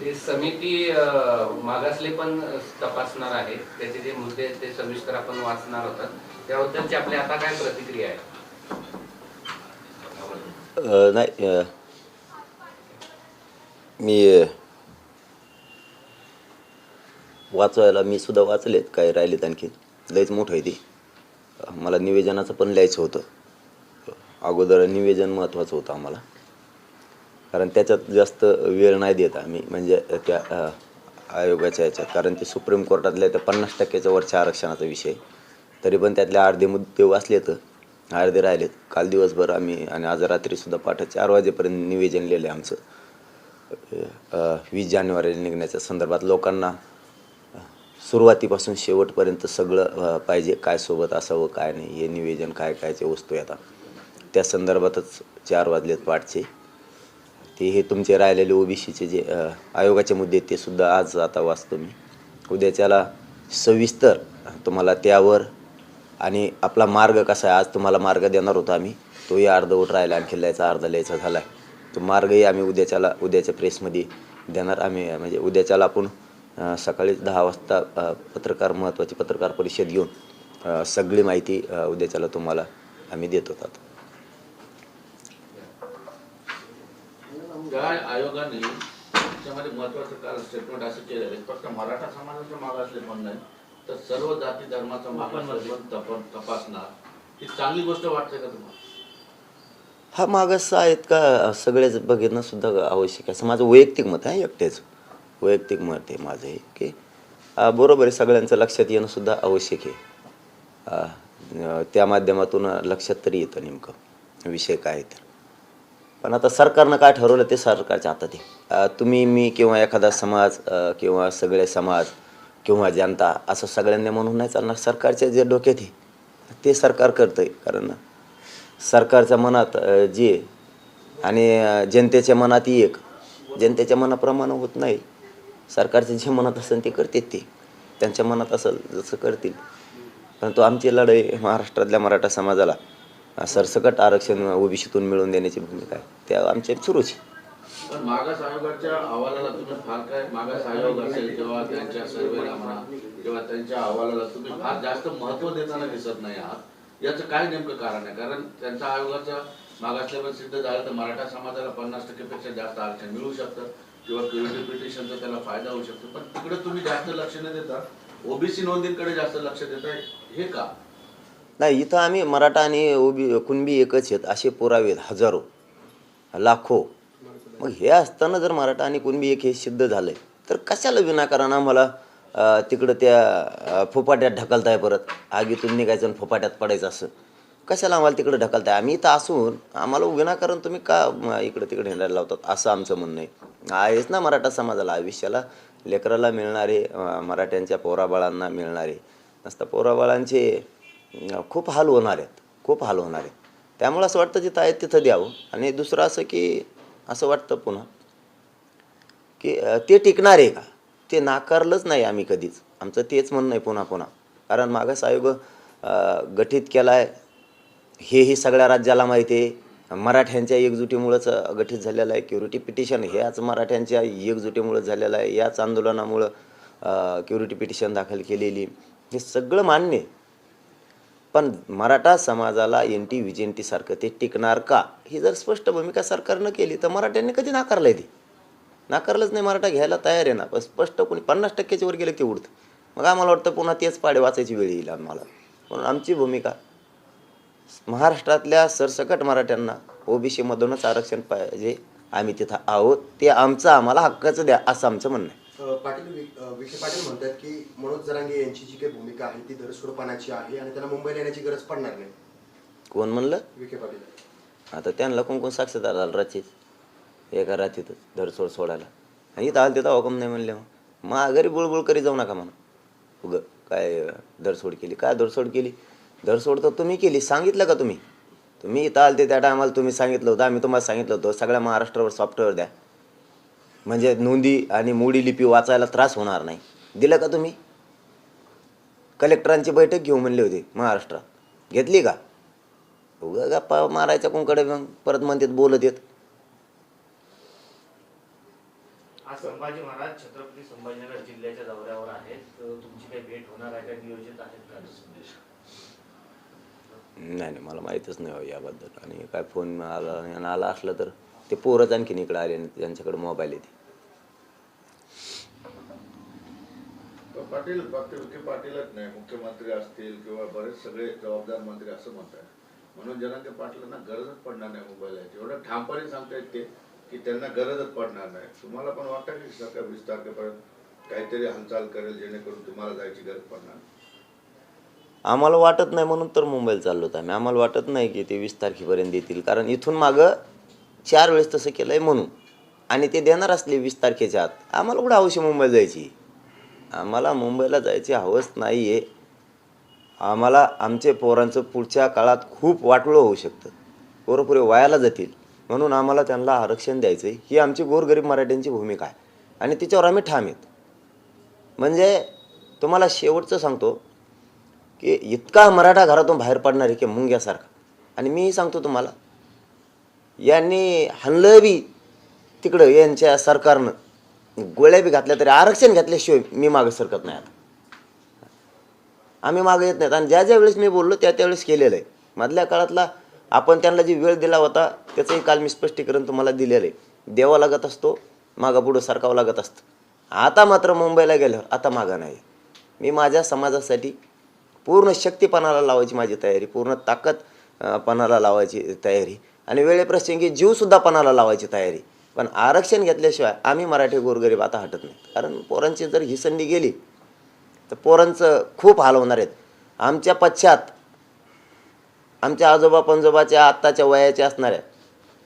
ते समिती मागासले पण तपासणार आहे. त्याचे जे मुद्दे आहेत ते सविस्तर आपण वाचणार होतात त्याबद्दलची आपली आता काय प्रतिक्रिया आहे? नाही मी वाचवायला मी सुद्धा वाचलेत काय राहिलेत आणखी. लयच मोठं आहे ते. मला निवेदनाचं पण लिहायचं होतं. अगोदर निवेदन महत्त्वाचं होतं आम्हाला. कारण त्याच्यात जास्त वेळ नाही देत आम्ही. म्हणजे त्या आयोगाच्या याच्यात. कारण ते सुप्रीम कोर्टातल्या त्या पन्नास टक्क्याच्या वरच्या आरक्षणाचा विषय. तरी पण त्यातले अर्धे मुद्दे वाचले अर्धे राहिलेत. काल दिवसभर आम्ही आणि आज रात्रीसुद्धा पाठ चार वाजेपर्यंत निवेदन लिहिलं आहे आमचं वीस जानेवारीला निघण्याच्या संदर्भात लोकांना सुरुवातीपासून शेवटपर्यंत सगळं पाहिजे काय सोबत असावं काय नाही हे निवेदन काय कायचे वस्तू येतात त्या संदर्भातच चार वाजलेत पाठचे ते हे तुमचे राहिलेले ओबीसीचे जे आयोगाचे मुद्दे आहेत ते सुद्धा आज आता वाचतो मी. उद्याच्याला सविस्तर तुम्हाला त्यावर आणि आपला मार्ग कसा आहे आज तुम्हाला मार्ग देणार होतो आम्ही. तोही अर्धवट राहिला आणखी लिहायचा अर्धा लिहायचा झाला आहे तो मार्गही आम्ही उद्याच्याला उद्याच्या प्रेसमध्ये देणार. आम्ही म्हणजे उद्याच्याला आपण सकाळीच सकाळी दहा वाजता पत्रकार महत्त्वाची पत्रकार परिषद घेऊन सगळी माहिती उद्याच्याला तुम्हाला आम्ही देत होतात त्या आयोगाने त्याच्यामध्ये महत्वाचं काल स्टेटमेंट असं केलेलं आहे. फक्त मराठा समाजाचं मागासले पण नाही तर सर्व जाती धर्माचा मागासले पण तप- तपासणार. ही चांगली गोष्ट वाटते का तुम्हाला? हा मागास आहेत का? सगळेच बघणं सुद्धा आवश्यक आहे. असं माझं वैयक्तिक मत आहे एकटेच. वैयक्तिक मत आहे माझं हे की बरोबर आहे सगळ्यांचं लक्षात येणं सुद्धा आवश्यक आहे. त्या माध्यमातून लक्षात तरी येतं नेमकं. विषय काय आहे तर. पण आता सरकारनं काय ठरवलं ते सरकारच्या हातात आहे. तुम्ही मी किंवा एखादा समाज किंवा सगळे समाज किंवा जनता असं सगळ्यांनी म्हणून नाही चालणार. सरकारचे जे डोक्यात आहे ते सरकार करतं आहे कारण सरकारच्या मनात जे आणि जनतेच्या मनात एक. जनतेच्या मनाप्रमाणे होत नाही. सरकारचे जे मनात असेल ते करतात ते. त्यांच्या मनात असेल जसं करतील. परंतु आमची लढाई महाराष्ट्रातल्या मराठा समाजाला सरसकट आरक्षण ओबीसीतून मिळवून देण्याची भूमिका आहे. त्या आमच्या सुरूच मागास आयोगाच्या अहवालाला तुम्ही फार काय मागास आयोग असेल किंवा त्यांच्या सर्वेला म्हणा किंवा त्यांच्या अहवालाला तुम्ही फार जास्त महत्त्व देताना दिसत नाही आहात. याचं काय नेमकं कारण आहे? कारण त्यांच्या आयोगाचं मागासलेवल सिद्ध झालं तर मराठा समाजाला पन्नास टक्केपेक्षा जास्त आरक्षण मिळू शकतं किंवा क्युरिटी पिटिशनचा त्याला फायदा होऊ शकतो. पण तिकडे तुम्ही जास्त लक्ष न देता ओबीसी नोंदींकडे जास्त लक्ष देताय हे का? नाही इथं आम्ही मराठा आणि ओबी कुणबी एकच आहेत असे पुरावे आहेत हजारो लाखो. मग हे असताना जर मराठा आणि कुणबी एक हे सिद्ध झालं तर कशाला विनाकारण आम्हाला तिकडं त्या फोपाट्यात फुपाट्यात ढकलताय परत? आगीतून निघायचं आणि फोपाट्यात पडायचं असं. कशाला आम्हाला तिकडं ढकलताय? आम्ही इथं असून आम्हाला विनाकारण तुम्ही का इकडं तिकडे हिंडायला लावतात? असं आमचं म्हणणं आहे. आहेच ना मराठा समाजाला. आयुष्याला लेकराला मिळणारे मराठ्यांच्या पोराबाळांना मिळणारे. नसता पोराबाळांचे खूप हाल होणार आहेत खूप हाल होणार आहेत. त्यामुळं असं वाटतं जिथं आहेत तिथं द्यावं. आणि दुसरं असं की असं वाटतं पुन्हा की ते टिकणार आहे का? ते नाकारलंच नाही आम्ही कधीच. आमचं तेच म्हणणं आहे पुन्हा पुन्हा. कारण मागास आयोग गठीत केला आहे हेही सगळ्या राज्याला माहिती आहे. मराठ्यांच्या एकजुटीमुळंच गठीत झालेलं आहे. क्युरिटी पिटिशन ह्याच मराठ्यांच्या एकजुटीमुळं झालेलं आहे. याच आंदोलनामुळं क्युरिटी पिटिशन दाखल केलेली. हे सगळं मान्य आहे. पण मराठा समाजाला एन टी व्ही ते टिकणार का? ही जर स्पष्ट भूमिका सरकारनं केली तर मराठ्यांनी कधी नाकारलंय ती? नाकारलंच नाही मराठा घ्यायला तयार आहे ना. पण स्पष्ट कोणी पन्नास टक्क्याच्या वर गेलं की उडतं. मग आम्हाला वाटतं पुन्हा तेच पाडे वाचायची वेळ येईल आम्हाला. म्हणून आमची भूमिका महाराष्ट्रातल्या सरसकट मराठ्यांना ओबीसीमधूनच आरक्षण पाहिजे. आम्ही तिथं आहोत. ते आमचं आम्हाला हक्काचं द्या असं आमचं म्हणणं आहे. पाटील विखे पाटील म्हणतात की मनोज जरांगे यांची जी काही भूमिका आहे ती दरसोडपणाची आहे आणि त्यांना मुंबईला येण्याची गरज पडणार नाही. कोण म्हणलं? विखे पाटील. आता त्यांना कोण कोण साक्षीदार झालं रात्रीच एका रात्रीतच धरसोड सोडायला. आणि इथं आलं तिथं हुकम नाही म्हणले मग? मग घरी बुळबुळ करी जाऊ नका म्हणा उग काय धरसोड केली. काय धरसोड केली? धरसोड तर तुम्ही केली. सांगितलं का तुम्ही? तुम्ही इथं आलते त्या टायमाला तुम्ही सांगितलं होतं. आम्ही तुम्हाला सांगितलं होतं. सगळ्या महाराष्ट्रावर सॉफ्टवेअर द्या. म्हणजे नोंदी आणि मोडी लिपी वाचायला त्रास होणार नाही. दिलं का तुम्ही? कलेक्टरांची बैठक घेऊ म्हणले होते महाराष्ट्रात घेतली का? उगा गप्पा मारायच्या कोणकडे मग? परत म्हणतात बोलत येत. आज संभाजी महाराज छत्रपती संभाजीनगर जिल्ह्याच्या दौऱ्यावर आहेत. तुमची काही भेट होणार आहे का? नियोजित आहेत का? नाही नाही मला माहीतच नाही हो याबद्दल. आणि काय फोन आला आला असलं तर? ते पोरच आणखीन इकडे आले त्यांच्याकडे मोबाईल येते. पाटील फक्त विखे पाटीलच नाही. मुख्यमंत्री असतील किंवा बरेच सगळे जबाबदार मंत्री असं म्हणतात म्हणून जनांगे पाटलांना गरजच पडणार नाही मोबाईल याची एवढं ठामपणे सांगतायत ते की त्यांना गरजच पडणार नाही. तुम्हाला पण वाटतं की सरकार वीस तारखेपर्यंत काहीतरी हालचाल करेल जेणेकरून तुम्हाला जायची गरज पडणार? आम्हाला वाटत नाही म्हणून तर मुंबईला चाललो होतो आम्ही. आम्हाला वाटत नाही की ते वीस तारखेपर्यंत येतील. कारण इथून मागं चार वेळेस तसं केलं आहे म्हणून. आणि ते देणार असले वीस तारखेच्या आत. आम्हाला कुठं हौशी मुंबईला जायची? आम्हाला मुंबईला जायची हवस नाही आहे आम्हाला आमचे पोरांचं पुढच्या काळात खूप वाटोळं होऊ शकतं. पोरपुरे वायाला जातील. म्हणून आम्हाला त्यांना आरक्षण द्यायचं आहे ही आमची गोरगरीब मराठ्यांची भूमिका आहे. आणि तिच्यावर आम्ही ठाम आहेत. म्हणजे तुम्हाला शेवटचं सांगतो की इतका मराठा घरातून बाहेर पडणार आहे की मुंग्यासारखा. आणि मीही सांगतो तुम्हाला यांनी हल्लं बी तिकडं यांच्या सरकारनं. गोळ्या बी घातल्या तरी आरक्षण घातल्याशिवाय मी मागं सरकत नाही आता. आम्ही मागं येत नाहीत. आणि ज्या ज्या वेळेस मी बोललो त्या त्यावेळेस केलेलं आहे. मधल्या काळातला आपण त्यांना जी वेळ दिला होता त्याचंही काल मी स्पष्टीकरण तुम्हाला दिलेलं आहे. देवा लागत असतो मागा पुढं सरकावं लागत असतं. आता मात्र मुंबईला गेल्यावर आता मागं नाही. मी माझ्या समाजासाठी पूर्ण शक्तीपणाला लावायची माझी तयारी पूर्ण ताकदपणाला लावायची तयारी. आणि वेळेप्रसंगी जीवसुद्धा पणाला लावायची तयारी. पण आरक्षण घेतल्याशिवाय आम्ही मराठी गोरगरीब आता हटत नाही. कारण पोरांची जर ही संधी गेली तर पोरांचं खूप हाल होणार आहेत. आमच्या पश्चात आमच्या आजोबा पणजोबाच्या आत्ताच्या वयाच्या असणाऱ्या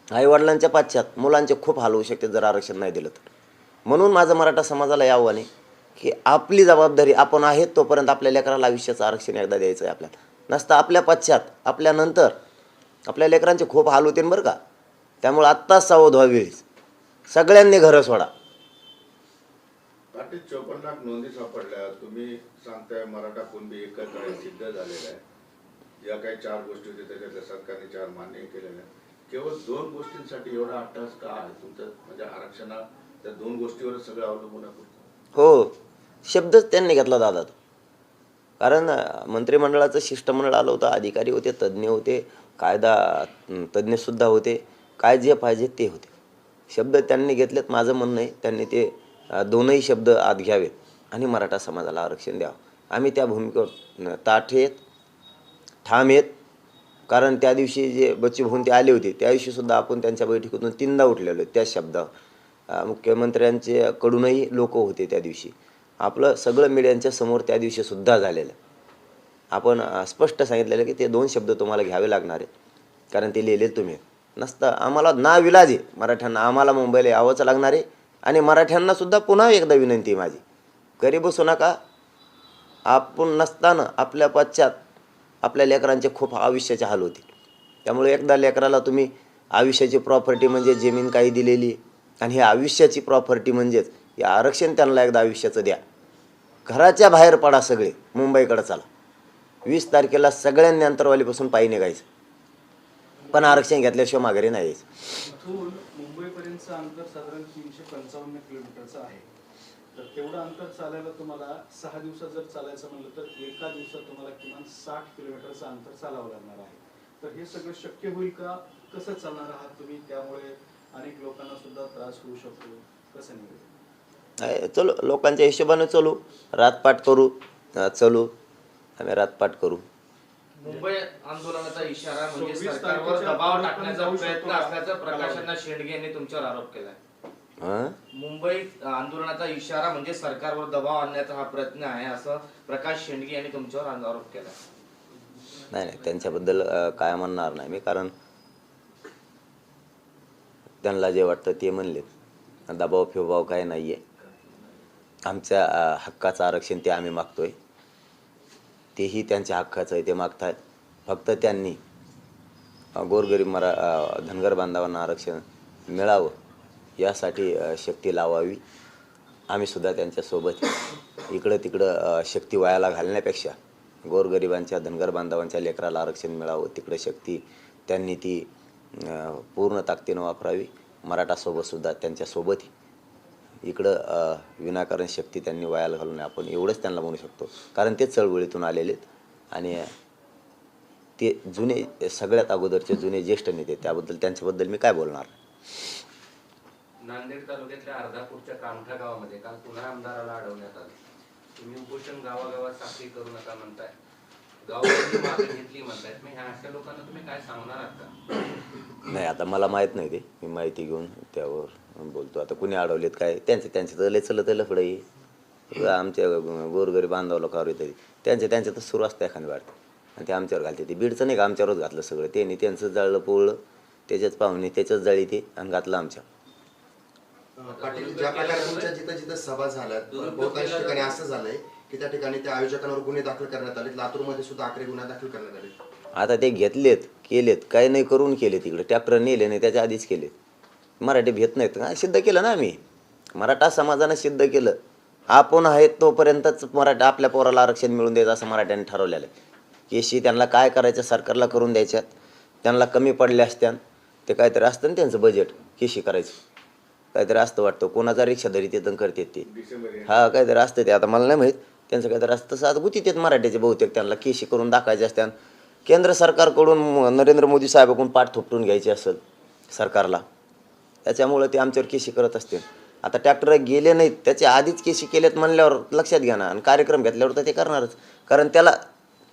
आईवडिलांच्या पाश्चात मुलांचे खूप हाल होऊ शकते जर आरक्षण नाही दिलं तर. म्हणून माझं मराठा समाजाला या आव्हान आहे की आपली जबाबदारी आपण आहेत तोपर्यंत आपल्या लेकराला आयुष्याचं आरक्षण एकदा द्यायचं आहे आपल्याला. नसतं आपल्या पश्चात आपल्यानंतर आपल्या लेकरांचे खूप हाल होतील बरं का. त्यामुळे आत्ताच सावध व्हावी. सगळ्यांनी घरं सोडा. पाटील चोपन्न लाख नोंदी सापडल्या. तुम्ही सांगताय मराठा कुणबी एकत्र आहे सिद्ध झालेला आहे. या काही चार गोष्टी होत्या त्याच्यातल्या सरकारने चार मान्य केलेल्या. केवळ दोन गोष्टींसाठी एवढा अट्टास का आहे? तुमचं म्हणजे आरक्षणा त्या दोन गोष्टीवरच सगळं अवलंबून. हो. शब्दच त्यांनी घेतला दादा तो कारण मंत्रिमंडळाचं शिष्टमंडळ आलं होतं अधिकारी होते तज्ज्ञ होते कायदा तज्ज्ञसुद्धा होते. काय जे पाहिजे ते होते. शब्द त्यांनी घेतलेत माझं म्हणणं आहे त्यांनी ते दोनही शब्द आत घ्यावेत आणि मराठा समाजाला आरक्षण द्यावं. आम्ही त्या भूमिकेवर ताठ आहेत ठाम आहेत. कारण त्या दिवशी जे बच्चू ते आले होते त्या दिवशीसुद्धा आपण त्यांच्या बैठकीतून तीनदा उठलेलो त्या शब्दावर मुख्यमंत्र्यांचे कडूनही लोक होते त्या दिवशी. आपलं सगळं मीडियांच्या समोर त्या दिवशीसुद्धा झालेलं आपण स्पष्ट सांगितलेलं की ते दोन शब्द तुम्हाला घ्यावे लागणार आहेत. कारण ते लिहिले तुम्ही. नसतं आम्हाला ना विलाज आहे. मराठ्यांना आम्हाला मुंबईला यावंच लागणार आहे. आणि मराठ्यांना सुद्धा पुन्हा एकदा विनंती आहे माझी. घरी बसू नका. आपण नसताना आपल्या पश्चात आपल्या लेकरांचे खूप आयुष्याचे हाल होतील. त्यामुळे एकदा लेकराला तुम्ही आयुष्याची प्रॉपर्टी म्हणजे जमीन काही दिलेली आणि ही आयुष्याची प्रॉपर्टी म्हणजेच हे आरक्षण त्यांना एकदा आयुष्याचं द्या. घराच्या बाहेर पडा सगळे. मुंबईकडे चला. वीस तारखेला सगळ्यांनी अंतरवालीपासून पायी निघायचं. पण आरक्षण घेतल्याशिवाय माघारी नाही यायचं. मुंबईपर्यंतचं अंतर साधारण तीनशे पंचावन्न किलोमीटरचं आहे. तर तेवढं अंतर चालायला तुम्हाला सहा दिवसात जर चालायचं म्हणलं तर एका दिवसात तुम्हाला किमान साठ किलोमीटरचं अंतर चालावं लागणार आहे. तर हे सगळं शक्य होईल का? कसं चालणार आहात तुम्ही? त्यामुळे अनेक लोकांना सुद्धा त्रास होऊ शकतो. कसं चलो लोकांच्या हिशोबाने चलू. रातपाट करू चलू. आम्ही रातपाट करू. मुंबई आंदोलनाचा इशारा म्हणजे सरकारवर दबाव टाकण्याचा प्रयत्न? असल्याचं प्रकाशांना शेंडगे यांनी तुमच्यावर आरोप केलाय. हां? मुंबई आंदोलनाचा इशारा म्हणजे सरकारवर दबाव आणण्याचा हा प्रयत्न आहे असं प्रकाश शेंडगे यांनी तुमच्यावर आरोप केलाय. नाही नाही त्यांच्याबद्दल काय म्हणणार नाही मी कारण त्यांना जे वाटतं ते म्हणलेत. दबाव फिबाव काय नाही आहे आमच्या हक्काचं आरक्षण ते आम्ही मागतोय. तेही त्यांच्या हक्काचं आहे ते मागतात. फक्त त्यांनी गोरगरीब मरा धनगर बांधवांना आरक्षण मिळावं यासाठी शक्ती लावावी. आम्हीसुद्धा त्यांच्यासोबत इकडं तिकडं शक्ती वायाला घालण्यापेक्षा गोरगरिबांच्या धनगर बांधवांच्या लेकराला आरक्षण मिळावं तिकडं शक्ती त्यांनी ती पूर्ण ताकदीनं वापरावी. मराठासोबतसुद्धा त्यांच्यासोबतही त्यांच्यासोबत इकडं विनाकारण शक्ती त्यांनी वायाला घालू नये आपण एवढंच त्यांना म्हणू शकतो. कारण ते चळवळीतून आलेले आहेत. आणि ते जुने सगळ्यात अगोदरचे जुने ज्येष्ठ नेते त्याबद्दल त्यांच्याबद्दल मी काय बोलणार? नांदेड तालुक्यातल्या अर्धापूरच्या कामठा गावामध्ये काल पुन्हा आमदाराला अडवण्यात आलं. तुम्ही उपोषण गावागावात साखळी करू नका म्हणताय. गावाची मागे घेतली म्हणतायत मग ह्या अशा लोकांना तुम्ही काय सांगणार आहात का? नाही आता मला माहीत नाही ते. मी माहिती घेऊन त्यावर बोलतो आता कुणी अडवलेत काय? त्यांचे त्यांचे तर लय चलत लफडं आमच्या गोरगरी बांधव लोकांवर तरी त्यांचे त्यांचे तर सुरू असतं एखादी वाटतं आणि ते आमच्यावर घालते ते बीडचं नाही का? आमच्यावरच घातलं सगळं. त्यांनी त्यांचं जाळलं पोळलं. त्याच्याच पाहुणे त्याच्याच जाळी ते आणि घातलं आमच्या. पाटील ज्या प्रकारे तुमच्या जिथं जिथं सभा झाल्यात बहुतांश ठिकाणी असं झालंय की त्या ठिकाणी त्या आयोजकांवर गुन्हे दाखल करण्यात आले लातूरमध्ये सुद्धा गुन्हे दाखल करण्यात आले आता ते घेतलेत केलेत. काही नाही करून केले तिकडे ट्रॅक्टर नेले नाही त्याच्या आधीच केले मराठी भेट नाहीत. का सिद्ध केलं ना आम्ही. मराठा समाजानं सिद्ध केलं. आपण आहेत तोपर्यंतच मराठा आपल्या पोराला आरक्षण मिळून द्यायचं असं मराठ्यांनी ठरवलेलं आहे. केशी त्यांना काय करायचं सरकारला करून द्यायच्यात. त्यांना कमी पडले असत्यान. ते काहीतरी असतं ना त्यांचं बजेट केशी करायचं. काहीतरी असतं वाटतं. कोणाचा रिक्षा धरी ते तर करतात ते हा काहीतरी असतं ते. आता मला नाही माहीत. त्यांचं काहीतरी असतं. तसं आता गुतीत आहेत मराठ्याचे बहुतेक. त्यांना केशी करून दाखवायचे असत्यान. केंद्र सरकारकडून नरेंद्र मोदी साहेबाकडून पाठ थोपटून घ्यायची असेल सरकारला. त्याच्यामुळं ते आमच्यावर केशी करत असतील. आता ट्रॅक्टर गेले नाहीत त्याच्या आधीच केशी केलेत म्हणल्यावर लक्षात घ्या ना आणि कार्यक्रम घेतल्यावर तर ते करणारच. कारण त्याला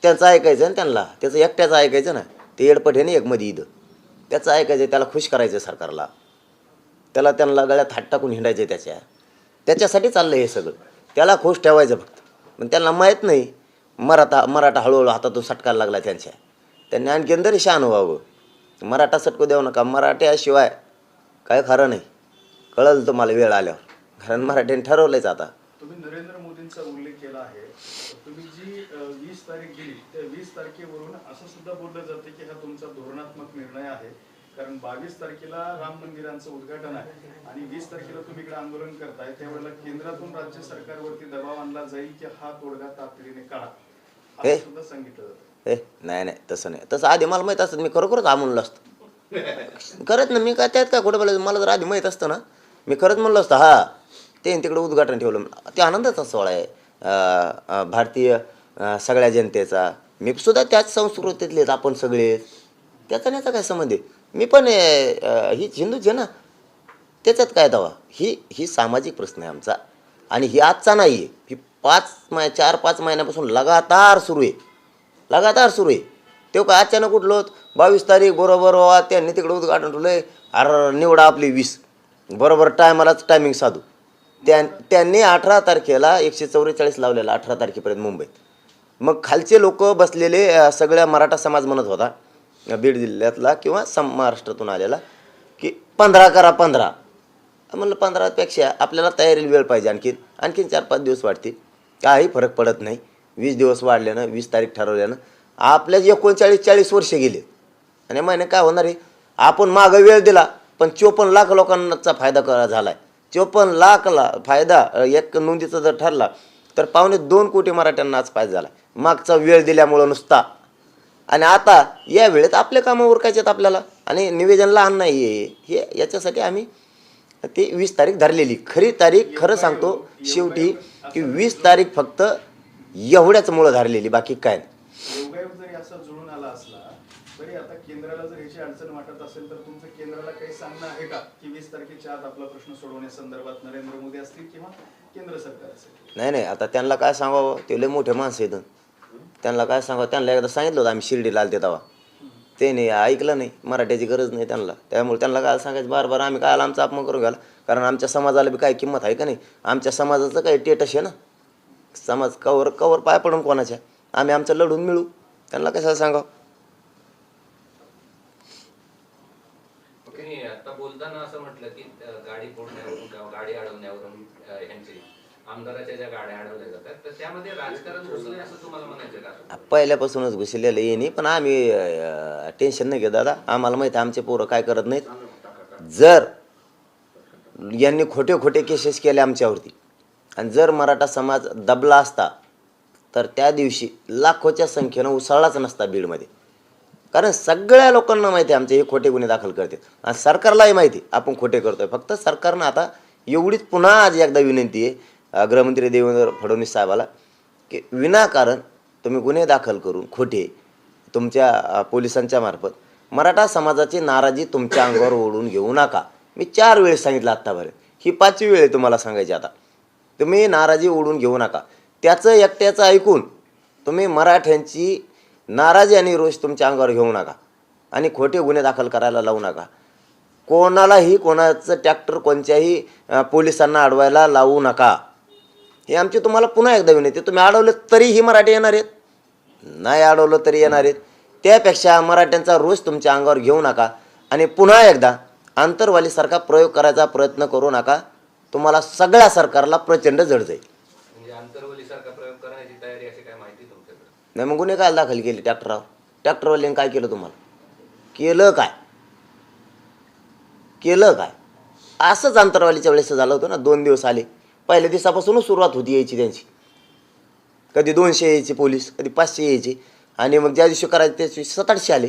त्यांचं ऐकायचं ना त्यांना त्याचं एकट्याचं ऐकायचं ना ते एडपट ना एक मध्ये इथं. त्याचं ऐकायचं त्याला खुश करायचं सरकारला. त्याला त्यांना गळ्यात हात टाकून हिंडायचे त्याच्या. त्याच्यासाठी चाललं हे सगळं. त्याला खुश ठेवायचं फक्त. पण त्यांना माहीत नाही मराठा मराठा हळूहळू हातातून सटकायला लागला त्यांच्या. त्यांनी आणखीन तरी शान व्हावं. मराठा सटकू देऊ नका. मराठ्याशिवाय काय खरं नाही. कळलं तुम्हाला वेळ आल्यावर. कारण मराठ्याने ठरवलंयच आता. तुम्ही नरेंद्र मोदींचा उल्लेख केला आहे. तुम्ही जी वीस तारीख दिली त्या वीस तारखेवरून असं सुद्धा बोललं जाते की हा तुमचा धोरणात्मक निर्णय आहे. कारण बावीस तारखेला राम मंदिरांचं उद्घाटन आहे आणि वीस तारखेला तुम्ही इकडे आंदोलन करताय. त्यावेळेला केंद्रातून राज्य सरकारवरती दबाव आणला जाईल की हा तोडगा तातडीने काढा. हे? सुद्धा सांगितलं जातं. ए नाही नाही तसं नाही. तसं आधी मला माहीत असतं मी खरोखरच हा म्हणलो असतो खरंच ना मी काय त्यात काय कुठं बोलायचं? मला जर आधी माहीत असतं ना मी खरंच म्हणलो असतं हा ते तिकडे उद्घाटन ठेवलं. ते आनंदाचा सोहळा आहे. भारतीय सगळ्या जनतेचा. मी सुद्धा त्याच संस्कृतीतलेच आपण सगळे. त्याचा नाही काय संबंध आहे? मी पण ही हिंदूच आहे ना त्याच्यात काय दवा? ही ही सामाजिक प्रश्न आहे आमचा. आणि ही आजचा नाही आहे. ही पाच मै चार पाच महिन्यापासून लगातार सुरू आहे. लगातार सुरू आहे. तेव्हा काय अचानक उठलोत बावीस तारीख बरोबर वा त्यांनी तिकडे उद्घाटन ठेवलं अर निवडा आपली वीस. बरोबर टायमालाच टायमिंग साधू. त्या त्यांनी अठरा तारखेला एकशे चौवेचाळीस लावलेला अठरा तारखेपर्यंत मुंबईत. मग खालचे लोक बसलेले सगळ्या मराठा समाज म्हणत होता बीड जिल्ह्यातला किंवा सम महाराष्ट्रातून आलेला की पंधरा करा पंधरा. म्हणलं पंधरापेक्षा आपल्याला तयारीला वेळ पाहिजे आणखीन. आणखीन चार पाच दिवस वाढतील. काही फरक पडत नाही. वीस दिवस वाढल्यानं वीस तारीख ठरवल्यानं आपल्याच एकोणचाळीस चाळीस वर्ष गेले. आणि महिने काय होणार आहे आपण मागं वेळ दिला पण चोपन्न लाख लोकांचा फायदा करा झाला आहे चोपन्न लाखला फायदा एक नोंदीचा जर ठरला तर पावणे दोन कोटी मराठ्यांना आज फायदा झाला मागचा वेळ दिल्यामुळं नुसता. आणि आता या वेळेत आपल्या कामं उरकायचे आपल्याला. आणि निवेदन लहान नाही आहे हे याच्यासाठी आम्ही ती वीस तारीख धरलेली. खरी तारीख खरं सांगतो शेवटी की वीस तारीख फक्त एवढ्याच मुळं धरलेली. बाकी काय नाही. योगायोग जरी असा जुळून आला असला तरी आता केंद्राला जर ह्याची अडचण वाटत असेल तर तुमचं केंद्राला काही सांगणं आहे का? की वीस तारखेच्या आत आपला प्रश्न सोडवण्यासंदर्भात नरेंद्र मोदी असतील किंवा केंद्र सरकार असेल? नाही नाही आता त्यांना काय सांगावं? ते लय मोठे माणसं आहेत. त्यांना काय सांगावं? त्यांना एकदा सांगितलं होतं आम्ही शिर्डीला आलते तेव्हा. ते नाही ऐकलं नाही मराठ्याची गरज नाही त्यांना. त्यामुळे त्यांना काय सांगायचं? बार बार आम्ही काय आमचा अपमान करून घ्याला कारण आमच्या समाजाला बी काय किंमत आहे का नाही? आमच्या समाजाचं काही टेटस आहे ना? समाज कवर कवर पाय पडून कोणाच्या? आम्ही आमचं लढून मिळू. त्यांना सांगावं? तुम्ही आता बोलताना असं म्हटलं की गाडी फोडण्यावरून किंवा गाडी अडवण्यावरून अ, ह्यांची आमदाराच्या ज्या गाड्या अडवल्या जातात तर त्यामध्ये राजकारण असं तुम्हाला म्हणायचं का? पहिल्यापासूनच घुसलेलं येणे पण आम्ही टेन्शन नाही घेत दादा. आम्हाला माहिती आहे आमचे पोरं काय करत नाहीत. जर यांनी खोटे खोटे केसेस केले आमच्यावरती आणि जर मराठा समाज दबला असता तर त्या दिवशी लाखोच्या संख्येनं उसळलाच नसता बीडमध्ये. कारण सगळ्या लोकांना माहिती आहे आमचे हे खोटे गुन्हे दाखल करतात. आणि सरकारलाही माहिती आहे आपण खोटे करतोय. फक्त सरकारनं आता एवढीच पुन्हा आज एकदा विनंती आहे गृहमंत्री देवेंद्र फडणवीस साहेबाला की विनाकारण तुम्ही गुन्हे दाखल करून खोटे तुमच्या पोलिसांच्या मार्फत मराठा समाजाची नाराजी तुमच्या अंगावर ओढून घेऊ नका. मी चार वेळेस सांगितलं आत्तापर्यंत. ही पाचवी वेळ आहे तुम्हाला सांगायची आता. तुम्ही नाराजी ओढून घेऊ नका. त्याचं एकट्याचं ऐकून तुम्ही मराठ्यांची नाराजी आणि रोष तुमच्या अंगावर घेऊ नका आणि खोटे गुन्हे दाखल करायला लावू नका. कोणालाही कोणाचं ट्रॅक्टर कोणत्याही पोलिसांना अडवायला लावू नका. हे आमची तुम्हाला पुन्हा एकदा विनंती तुम्ही अडवलं तरीही मराठी येणार आहेत. नाही अडवलं तरी येणार आहेत. त्यापेक्षा मराठ्यांचा रोष तुमच्या अंगावर घेऊ नका आणि पुन्हा एकदा आंतरवालीसारखा प्रयोग करायचा प्रयत्न करू नका. तुम्हाला सगळ्या सरकारला प्रचंड जड जाईल म्हणजे आंतरवलीसारखा प्रयोग करण्याची तयारी अशी काय माहिती तुमच्याकडे नाही मग गुन्हे काय दाखल केले ट्रॅक्टरावर? ट्रॅक्टरवाल्याने काय केलं तुम्हाला? केलं काय? केलं काय? असंच अंतरवालीच्या वेळेस झालं होतं ना दोन दिवस आले. पहिल्या दिवसापासूनच सुरुवात होती यायची त्यांची. कधी दोनशे यायचे पोलीस कधी पाचशे यायचे. आणि मग ज्या दिवशी करायचे त्या दिवशी सात आठशे आले.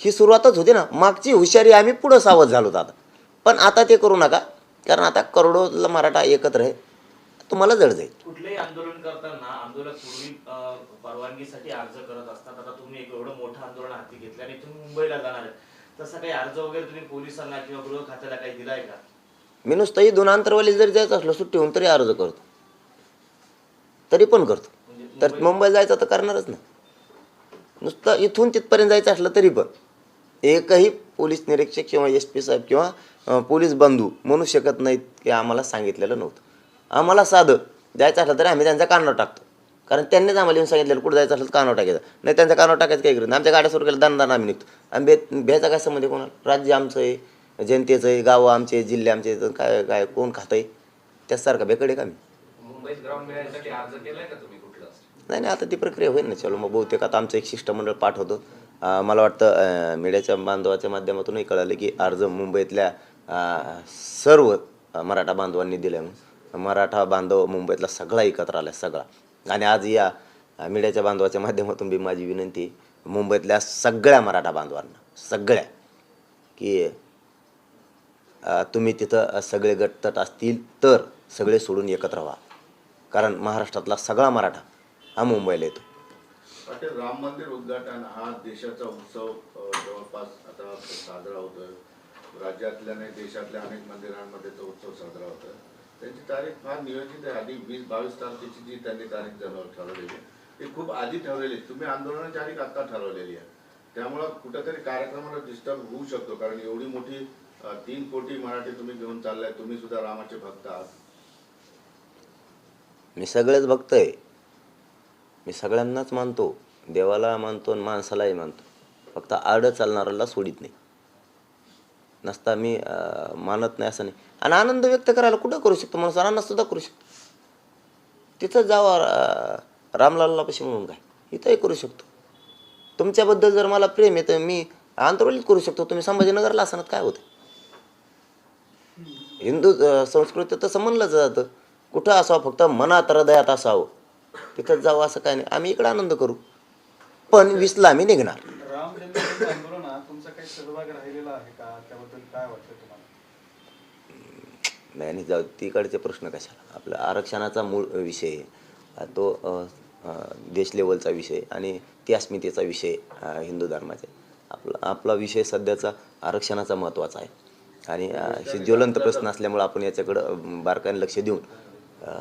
ही सुरुवातच होती ना. मागची हुशारी आम्ही पुढं सावध झालो होतो आता पण आता ते करू नका. कारण आता करोडोला मराठा एकत्र आहे. तुम्हाला जड जाईल. कुठलेही आंदोलन करताना आंदोलक पूर्वी अं, परवानगीसाठी अर्ज करत असतात. आता तुम्ही एक एवढं मोठं आंदोलन हाती घेतलं आणि तुम्ही मुंबईला जाणार आहे तसा काही अर्ज वगैरे तुम्ही पोलिसांना किंवा गृह खात्याला काही दिलाय का? मी नुसतंही दोन अंतरवाली जरी जायचं असलं सुट्टी होऊन तरी अर्ज करतो. तरी पण करतो. म्हणजे तर मुंबईला जायचं तर करणारच ना. नुसतं इथून तिथपर्यंत जायचं असलं तरी पण. एकही पोलीस निरीक्षक किंवा एस पी साहेब किंवा पोलीस बंधू म्हणू शकत नाहीत की आम्हाला सांगितलेलं नव्हतं. आम्हाला साधं. जायचं असलं तरी आम्ही त्यांचा कानावर टाकतो. कारण त्यांनीच आम्हाला येऊन सांगितलेलं कुठं जायचं असलं तर कानावर टाकायचं. नाही त्यांच्या कानावर टाकायचं काही नाही आमच्या गाड्या सुरू केल्या दान दान आम्ही निघतो. आणि भे भ्यायचा काय संबंध कोणाला? राज्य आमचं आहे जनतेचं आहे गावं आमचे जिल्हे आमचे काय काय कोण खातं आहे त्यासारखं भेकडे का मी नाही नाही आता ती प्रक्रिया होईल ना चलो. मग बहुतेक आता आमचं एक शिष्टमंडळ पाठवतो मला वाटतं मीडियाच्या बांधवाच्या माध्यमातूनही कळालं की अर्ज मुंबईतल्या सर्व मराठा बांधवांनी दिले म्हणून. मराठा बांधव मुंबईतला सगळा एकत्र आला सगळा. आणि आज या मीडियाच्या बांधवाच्या माध्यमातून बी माझी विनंती मुंबईतल्या सगळ्या मराठा बांधवांना सगळ्या की तुम्ही तिथं सगळे गटतट असतील तर सगळे सोडून एकत्र व्हा. कारण महाराष्ट्रातला सगळा मराठा हा मुंबईला येतो. राम मंदिर उद्घाटन हा देशाचा उत्सव जवळपास आता साजरा होतोय. राज्यातल्या आणि देशातल्या अनेक मंदिरांमध्ये तो उत्सव साजरा होतोय. त्यांची तारीख फार नियोजित आहे. आधी वीस बावीस तारखेची जी त्यांनी तारीख ठरवलेली आहे. ती खूप आधी ठरवलेली आहे. तुम्ही आंदोलनाची तारीख आत्ता ठरवलेली आहे. त्यामुळं कुठेतरी कार्यक्रमाला डिस्टर्ब होऊ शकतो. कारण एवढी मोठी तीन कोटी मराठी तुम्ही घेऊन चाललाय. तुम्ही सुद्धा रामाचे भक्त आहात. मी सगळेच भक्त आहे मी सगळ्यांनाच मानतो. देवाला मानतो आणि माणसालाही मानतो. फक्त आडं चालणाऱ्याला सोडित नाही. नसता मी मानत नाही असं नाही. आणि आनंद व्यक्त करायला कुठं करू शकतो? माणूस आनंद करू शकतो. तिथं जावा अं, रामलालला पशी म्हणून काय? इथंही करू शकतो. तुमच्याबद्दल जर मला प्रेम आहे तर मी आंतरवलीत करू शकतो. तुम्ही संभाजीनगरला असणार काय होतं हिंदू संस्कृती तसं म्हणलं जातं. कुठं असावं? फक्त मनात हृदयात असावं. तिथं जावं असं काय नाही. आम्ही इकडे आनंद करू. पण वीसला आम्ही निघणार. काय वाटतं तुम्हाला नाही आणि जाऊ तिकडचे प्रश्न कशाला आपला आरक्षणाचा मूळ विषय आहे. तो अं, अं, देश लेवलचा विषय आणि ती अस्मितेचा विषय अं, हिंदू धर्माचा आहे. आपला आपला विषय सध्याचा आरक्षणाचा महत्त्वाचा आहे आणि अं, ज्वलंत प्रश्न असल्यामुळे आपण याच्याकडं अं, बारकाईने लक्ष देऊन अं,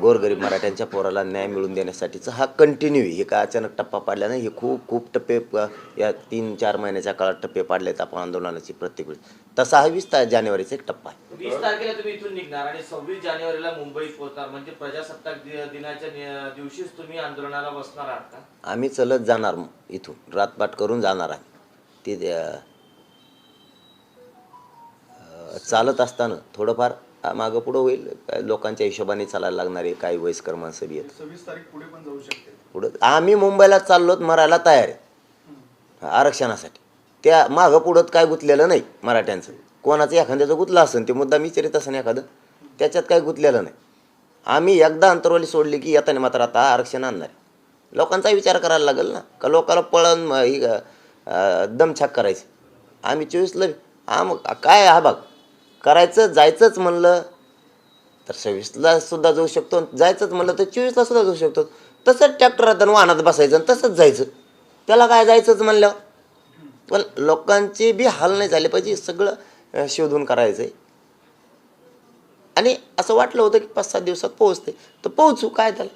गोरगरीब मराठ्यांच्या पोराला न्याय मिळवून देण्यासाठीचा हा कंटिन्यू हे काय अचानक टप्पा पाडला नाही हे खूप खूप टप्पे या तीन चार महिन्याच्या काळात टप्पे पाडलेत आपण आंदोलनाची प्रत्येक वेळी तसा हा वीस जानेवारीचा एक टप्पा आहे. वीस तारखेला तुम्ही इथून निघणार आणि सव्वीस जानेवारीला मुंबईत पोहोचणार. म्हणजे प्रजासत्ताक दिनाच्या दिवशीच तुम्ही आंदोलनाला बसणार आहात का? आम्ही चलत जाणार इथून. रातपाट करून जाणार आहे ते चालत असताना थोडंफार मागं पुढं होईल. काय लोकांच्या हिशोबाने चालायला लागणारे काही वयस्कर माणसं बी आहेत. पुढे पण जाऊ शकते. पुढं आम्ही मुंबईला चाललोत मरायला तयार आहे. आरक्षणासाठी. त्या मागं पुढं काय गुंतलेलं नाही मराठ्यांचं. कोणाचं एखाद्याचं गुंतलं असेल ते मुद्दा विचारित असेल एखादं त्याच्यात काही गुंतलेलं नाही. आम्ही एकदा अंतरवली सोडली की येताना मात्र आता आरक्षण आणणार आहे. लोकांचा विचार करायला लागेल ना. का लोकांना पळण म- ही दमछाक करायची? आम्ही चोवीसला आम काय हा भाग? करायचं जायचंच म्हणलं तर सव्वीसला सुद्धा जाऊ शकतो जायचंच म्हणलं तर चोवीसला सुद्धा जाऊ शकतो. तसंच ट्रॅक्टरात आणि वाहनात बसायचं आणि तसंच जायचं. त्याला काय जायचंच म्हणलं? पण लोकांचे बी हाल नाही झाले पाहिजे सगळं शोधून करायचं आहे आणि असं वाटलं होतं की पाच सात दिवसात पोहोचते. तर पोहोचू काय त्याला?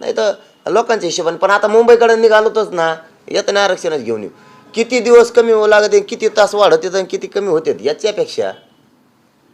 नाही तर लोकांच्या हिशोबाने पण आता मुंबईकडे निघालोतच ना येताना आरक्षणच घेऊन येऊ. किती दिवस कमी होऊ लागत आहे, किती तास वाढत येतात आणि किती कमी होते याच्यापेक्षा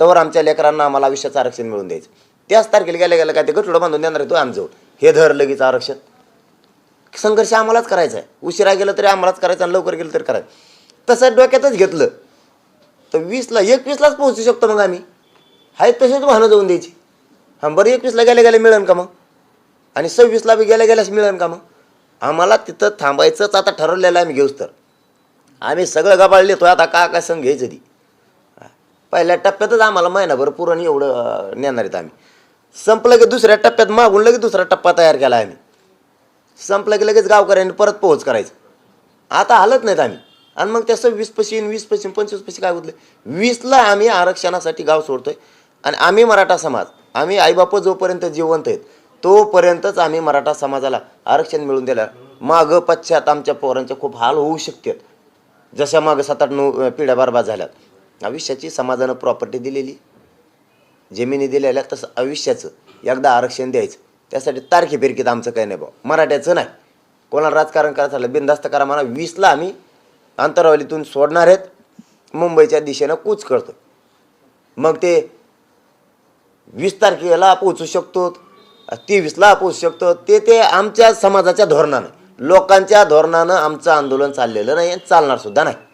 तवर आमच्या लेकरांना आम्हाला आयुष्याचं आरक्षण मिळून द्यायचं. त्याच तारखेला गेल्या गेल्या काय ते गठुडं बांधून देणार आहे तो आमजवळ हे धर लगेच आरक्षण. संघर्ष आम्हालाच करायचा आहे. उशिरा गेलं तरी आम्हालाच करायचं आणि लवकर गेलं तरी करायचं. तसं डोक्यातच घेतलं. तर वीसला एकवीसलाच पोहोचू शकतो मग आम्ही. हाय तसेच वाहनं जाऊन द्यायची. हां बरं एकवीसला गेल्या गेल्या मिळेल का मग? आणि सव्वीसला बी गेल्या गेल्यास मिळेल का मग? आम्हाला तिथं थांबायचंच आता ठरवलेलं आहे आम्ही घेऊच तर. आम्ही सगळं गबाळ तो आता काय काय संघ घ्यायचं ती? पहिल्या टप्प्यातच आम्हाला महिनाभर पुरण एवढं नेणार आहेत आम्ही. संपलं की दुसऱ्या टप्प्यात मागून लगेच दुसरा टप्पा तयार केला आम्ही. संपलं की लगेच गावकऱ्यांनी परत पोहोच करायचं. आता हलत नाहीत आम्ही. आणि मग त्याचं वीस पशी वीस पशी पंचवीस पशी काय होतले वीसला आम्ही आरक्षणासाठी गाव सोडतोय. आणि आम्ही मराठा समाज आम्ही आईबाप जोपर्यंत जिवंत आहेत तोपर्यंतच आम्ही मराठा समाजाला आरक्षण मिळून दिलं मागं पश्चात आमच्या पोरांचे खूप हाल होऊ शकतात. जशा मागं सात आठ नऊ पिढ्या बरबाद झाल्यात. आयुष्याची समाजानं प्रॉपर्टी दिलेली. जमिनी दिलेल्या तसं आयुष्याचं. एकदा आरक्षण द्यायचं. त्यासाठी तारखे फिरकीत आमचं काही नाही भाऊ. मराठ्याचं नाही. कोणाला राजकारण करायचं झालं बिनधास्त करा म्हणा. वीसला आम्ही अंतरावलीतून सोडणार आहेत. मुंबईच्या दिशेनं कूच करतो मग ते वीस तारखेला पोचू शकतो तेवीसला पोचू शकतो ते ते आमच्या समाजाच्या धोरणानं. लोकांच्या धोरणानं आमचं आंदोलन चाललेलं नाही आणि चालणार सुद्धा नाही.